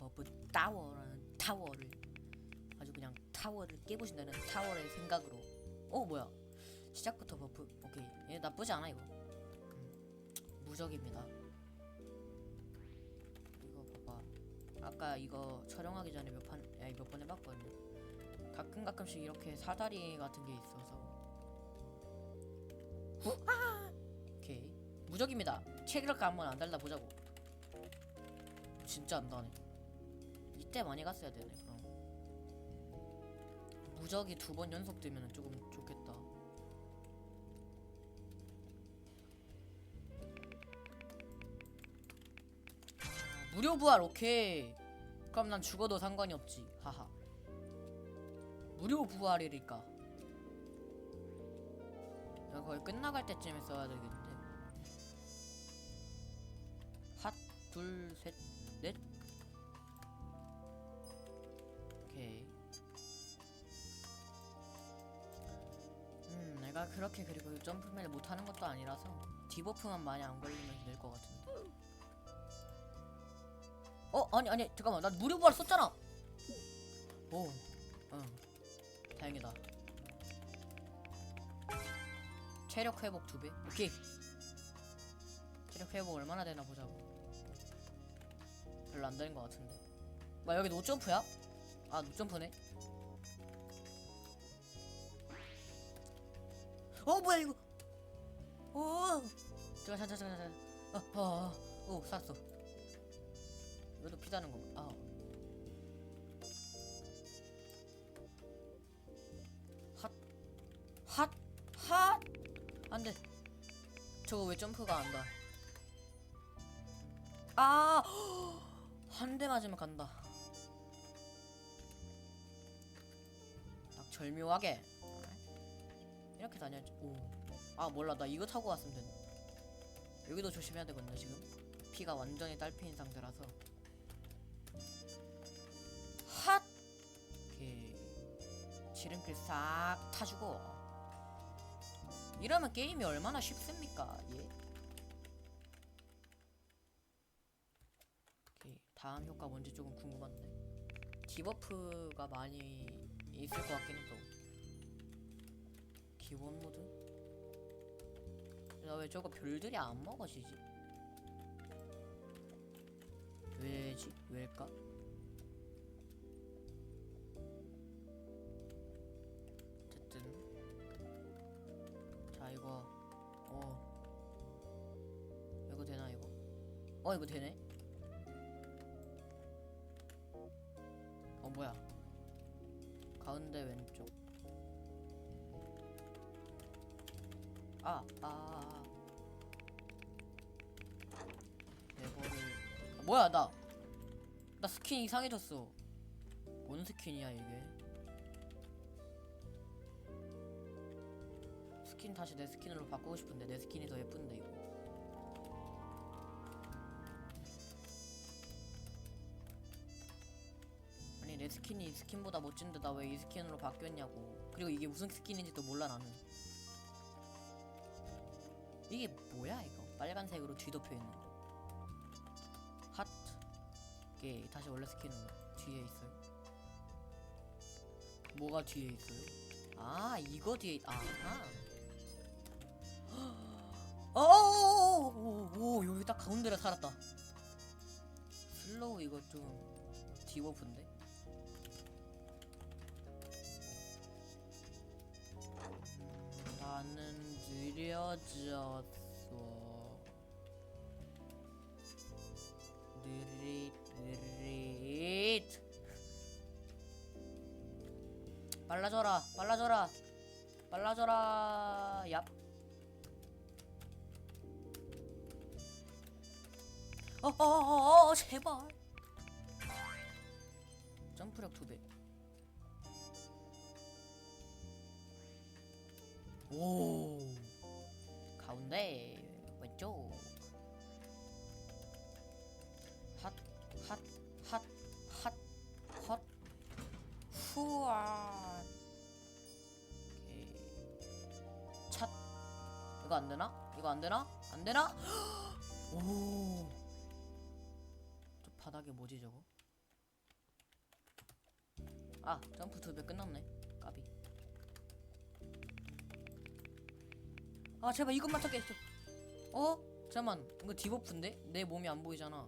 버프 타워라는 타워를 아주 그냥 타워를 깨부신다는 타워의 생각으로. 어 뭐야? 시작부터 버프 오케이 얘 나쁘지 않아 이거. 음, 무적입니다. 이거 봐봐. 아까 이거 촬영하기 전에 몇판 아니 몇번 해봤거든요. 가끔 가끔씩 이렇게 사다리 같은 게 있어서. 후, 아! 오케이. 무적입니다. 체력가 한번 안 달라 보자고. 진짜 안 다네 이때 많이 갔어야 되네 그럼. 무적이 두 번 연속 되면 조금 좋겠다. 아, 무료 부활 오케이. 그럼 난 죽어도 상관이 없지. 하하. 무료 부활이니까. 야, 거의 끝나갈 때쯤에 써야 되겠는데. 핫 둘 셋넷 그렇게 그리고 점프맨을 못하는 것도 아니라서 디버프만 많이 안 걸리면 될것 같은데. 어? 아니 아니 잠깐만. 나 무료 부활 썼잖아. 오 응. 다행이다. 체력 회복 두 배? 오케이. 체력 회복 얼마나 되나 보자고. 별로 안 되는 것 같은데. 뭐 여기 노점프야? 아 노점프네 어 뭐야 이거 오 잠깐 잠깐 잠깐 잠깐 어어오 살았어 이것도 피다는 건가 아 핫, 핫, 핫! 안 돼. 저거 왜 점프가 안 다? 아! 한 대 맞으면 간다. 딱 절묘하게. 이렇게 다녀야지. 오. 아, 몰라. 나 이거 타고 왔으면 되네. 여기도 조심해야 되거든요, 지금. 피가 완전히 딸피인 상태라서. 핫! 오케이. 지름길 싹 타주고. 이러면 게임이 얼마나 쉽습니까? 예. 오케이. 다음 효과 뭔지 조금 궁금한데. 디버프가 많이 있을 것 같긴 해도. 기본 모드? 나 왜 저거 별들이 안 먹어지지? 왜지? 왜일까? 어쨌든 자 이거 어 이거 되나 이거 어 이거 되네 어 뭐야 가운데 왼쪽 아, 아, 아. 레버를 아, 뭐야 나. 나 스킨 이상해졌어. 뭔 스킨이야 이게? 스킨 다시 내 스킨으로 바꾸고 싶은데 내 스킨이 더 예쁜데 이거. 아니 내 스킨이 이 스킨보다 멋진데 나 왜 이 스킨으로 바뀌었냐고. 그리고 이게 무슨 스킨인지도 몰라 나는 이게 뭐야 이거? 빨간색으로 뒤덮여 있는 거. 하트 이게 다시 원래 스킨은 뒤에 있어요. 뭐가 뒤에 있어요? 아 이거 뒤에 있- 아하 어오오오 여기 딱 가운데를 살았다. 슬로우 이거 좀 디버프인데? 음, 나는 느려졌어. 느릿 느릿. 빨라져라 빨라져라 빨라져라. 얍. 어어어어 제발. 점프력 두배. 오 가운데 왼쪽 핫 핫 핫핫핫 후아 오케이 찻 이거 안 되나? 이거 안 되나? 안 되나? 오. 저 바닥에 뭐지 저거? 아 점프 두 배 끝났네 아 제발 이것만 타게 해줘. 어? 잠깐만 이거 디버프인데? 내 몸이 안 보이잖아.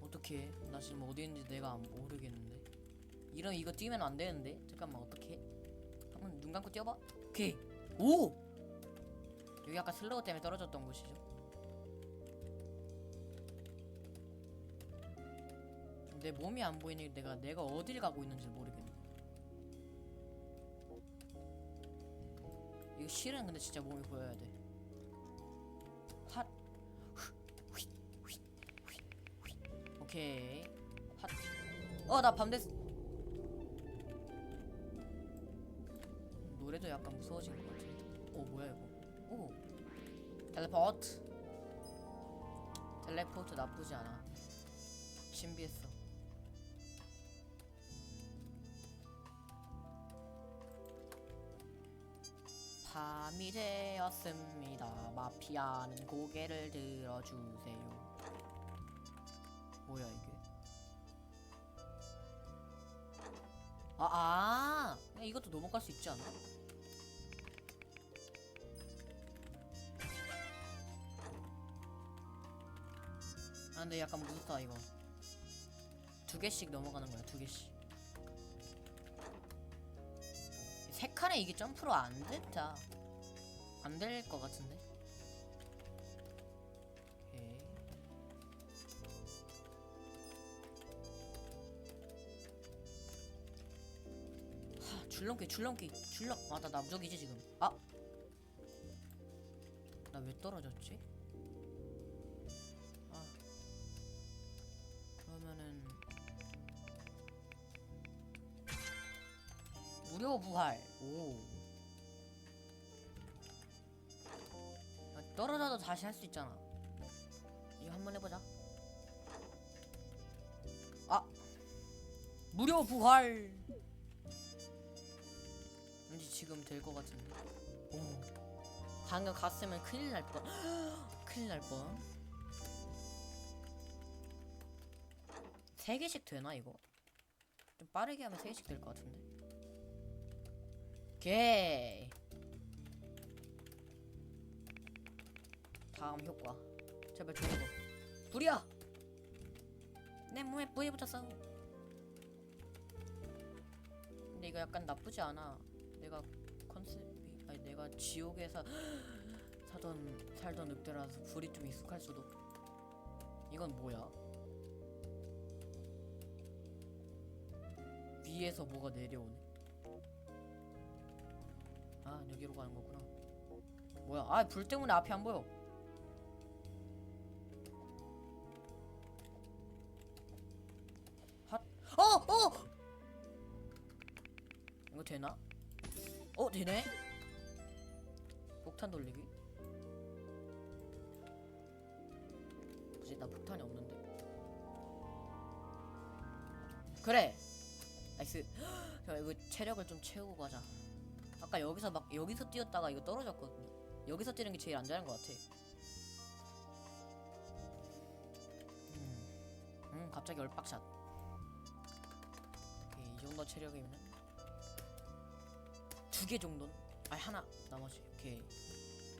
어떡해? 나 지금 어디 있는지 내가 안 모르겠는데. 이런 이거 뛰면 안 되는데? 잠깐만 어떡해? 한번 눈 감고 뛰어봐. 오케이. 오! 여기 아까 슬로우 때문에 떨어졌던 곳이죠. 내 몸이 안 보이니 내가 내가 어딜 가고 있는지 모르겠네 실은 근데 진짜 몸이 보여야 돼. 핫. 휘, 휘, 휘, 휘. 오케이. 핫 어 나 밤 됐어 노래도 약간 무서워진 것 같아 오 뭐야 이거? 오. 텔레포트. 텔레포트 나쁘지 않아. 신비했어 밤이 되었습니다 마피아는 고개를 들어주세요 뭐야 이게 아, 아, 이것도 넘어갈 수 있지 않나? 아, 근데 약간 무섭다 이거. 두 개씩 넘어가는 거야, 두 개씩. 세 칸에 이게 점프로 안 된다. 안 될 것 같은데. 오케이. 하, 줄넘기, 줄넘기, 줄넘. 아, 나 남적이지 지금. 아, 나 왜 떨어졌지? 아, 그러면은 무료 부활. 오. 떨어져도 다시 할 수 있잖아. 이거 한번 해보자. 아, 무료 부활. 왠지 지금 될 것 같은데. 오. 방금 갔으면 큰일 날 뻔. 큰일 날 뻔. 세 개씩 되나 이거? 좀 빠르게 하면 세 개씩 될 것 같은데. 오케이. 다음 효과. 제발 거. 불이야. 내 몸에 불이 붙었어. 근데 이거 약간 나쁘지 않아. 내가 컨셉이 아니 내가 지옥에서 사던 살던 늑대라서 불이 좀 익숙할 수도. 이건 뭐야? 위에서 뭐가 내려오네. 아 여기로 가는 거구나. 뭐야? 아 불 때문에 앞이 안 보여. 되나? 어 되네. 폭탄 돌리기. 굳이 나 폭탄이 없는데. 그래. 나이스. 자 이거 체력을 좀 채우고 가자. 아까 여기서 막 여기서 뛰었다가 이거 떨어졌거든요. 여기서 뛰는 게 제일 안전한 것 같아. 음, 음 갑자기 얼빡샷. 오케이, 이 정도 체력이면 두 개 정도는? 아니 하나 나머지. 오케이.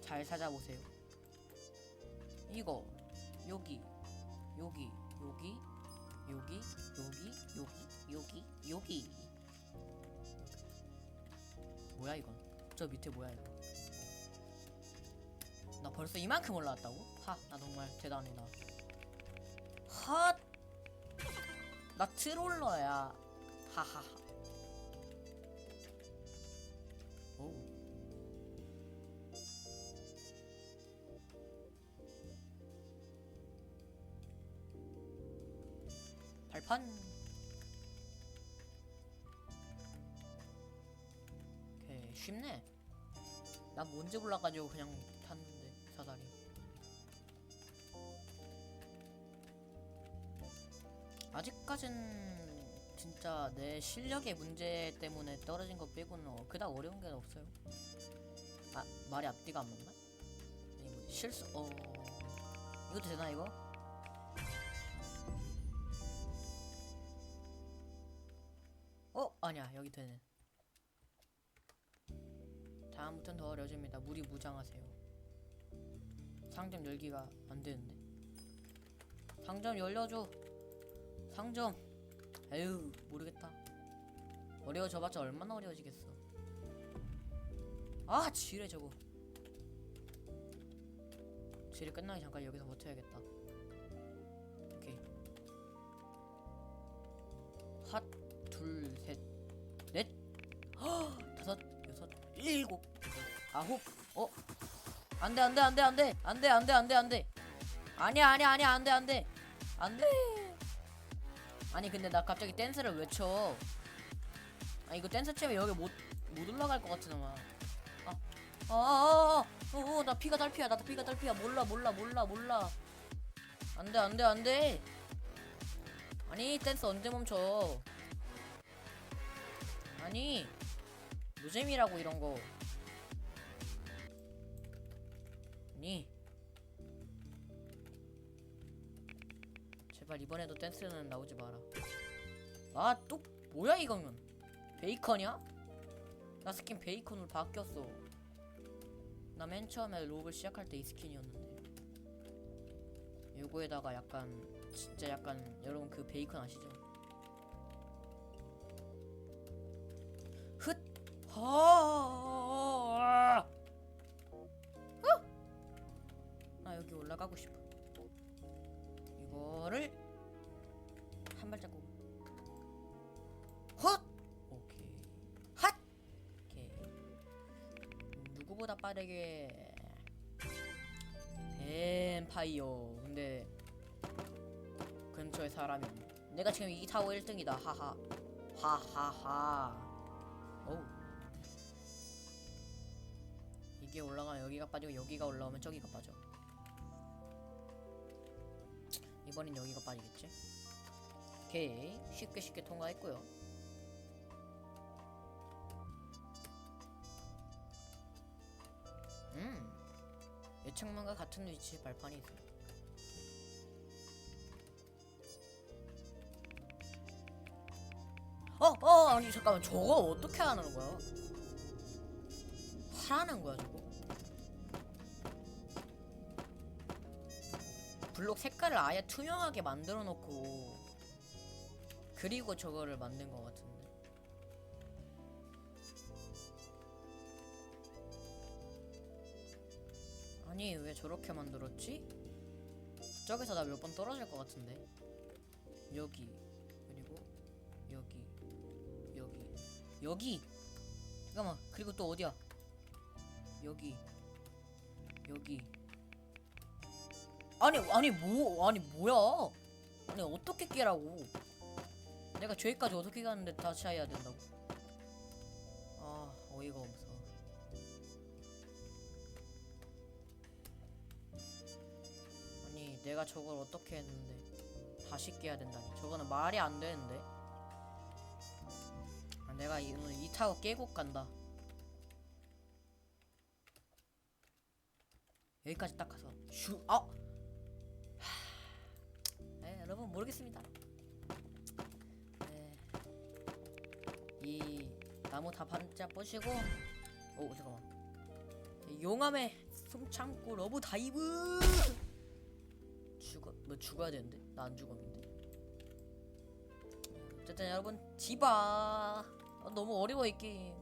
잘 찾아보세요. 이거. 여기. 여기. 여기. 여기. 여기. 여기. 여기. 여기. 뭐야 이건? 저 밑에 뭐야 이거? 나 벌써 이만큼 올라왔다고? 하 나 정말 대단하다. 핫나 트롤러야. 하하하 판 오케이 쉽네 난 뭔지 몰라가지고 그냥 탔는데 사다리 아직까진 진짜 내 실력의 문제 때문에 떨어진 것 빼고는 어, 그닥 어려운 게 없어요 아 말이 앞뒤가 안 맞나? 이 뭐지 실수 어 이것도 되나 이거? 아니야 여기 되네 다음부턴 더 어려집니다. 물이 무장하세요. 상점 열기가 안 되는데. 상점 열려줘. 상점. 에휴 모르겠다. 어려워져봤자 얼마나 어려워지겠어. 아 지뢰 저거. 지뢰 끝나기 전까지 여기서 버텨야겠다. 오케이. 핫 둘셋넷 헉, 다섯, 여섯, 일곱, 여덟, 아홉. 어? 안 돼, 안 돼, 안 돼, 안 돼. 안 돼, 안 돼, 안 돼, 안 돼. 아니야, 아니야, 아니야, 안 돼, 안 돼. 안 돼. 아니, 근데 나 갑자기 댄스를 왜 쳐? 아, 이거 댄스 춤에 여기 못, 못 올라갈 것 같으나마. 아, 아, 아, 아, 어, 어, 나 피가 달피야, 나 피가 달피야. 몰라, 몰라, 몰라, 몰라. 안 돼, 안 돼, 안 돼. 아니, 댄스 언제 멈춰? 아니, 노잼이라고 이런 거. 아니. 제발 이번에도 댄스는 나오지 마라. 아 또 뭐야 이거는? 베이컨이야? 나 스킨 베이컨으로 바뀌었어. 나 맨 처음에 롭을 시작할 때 이 스킨이었는데. 요거에다가 약간 진짜 약간 여러분 그 베이컨 아시죠? 하! 나 여기 올라가고 싶어. 이거를 한 발자국. 헛! 오케이. 핫! 오케이. 누구보다 빠르게 뱀파이어. 근데 근처에 사람이 없네. 내가 지금 이 타워 1등이다. 하하. 하하하. 어 우. 이게 올라가면 여기가 빠지고 여기가 올라오면 저기가 빠져. 이번엔 여기가 빠지겠지? 오케이 쉽게 쉽게 통과했고요. 음 예측문과 같은 위치에 발판이 있어. 어, 어, 아니 잠깐만 저거 어떻게 하는 거야? 하라는 거야 저거? 블록 색깔을 아예 투명하게 만들어 놓고 그리고 저거를 만든 것 같은데. 아니 왜 저렇게 만들었지? 저기서 나 몇 번 떨어질 것 같은데. 여기 그리고 여기 여기 여기 잠깐만 그리고 또 어디야? 여기 여기 아니 아니 뭐 아니 뭐야? 아니 어떻게 깨라고? 내가 저기까지 어떻게 가는데 다시 해야 된다고? 아 어이가 없어. 아니 내가 저걸 어떻게 했는데 다시 깨야 된다니? 저거는 말이 안 되는데. 아, 내가 이, 오늘 이 타고 깨고 간다. 여기까지 딱 가서 슈 아. 네, 여러분 모르겠습니다. 네. 이 나무 다 반짝 부시고 오 잠깐만. 용암의 숨참고 러브 다이브! 죽어 뭐 죽어야 되는데? 나 안 죽었는데. 어쨌든 여러분 디바. 아, 너무 어려워 이 게임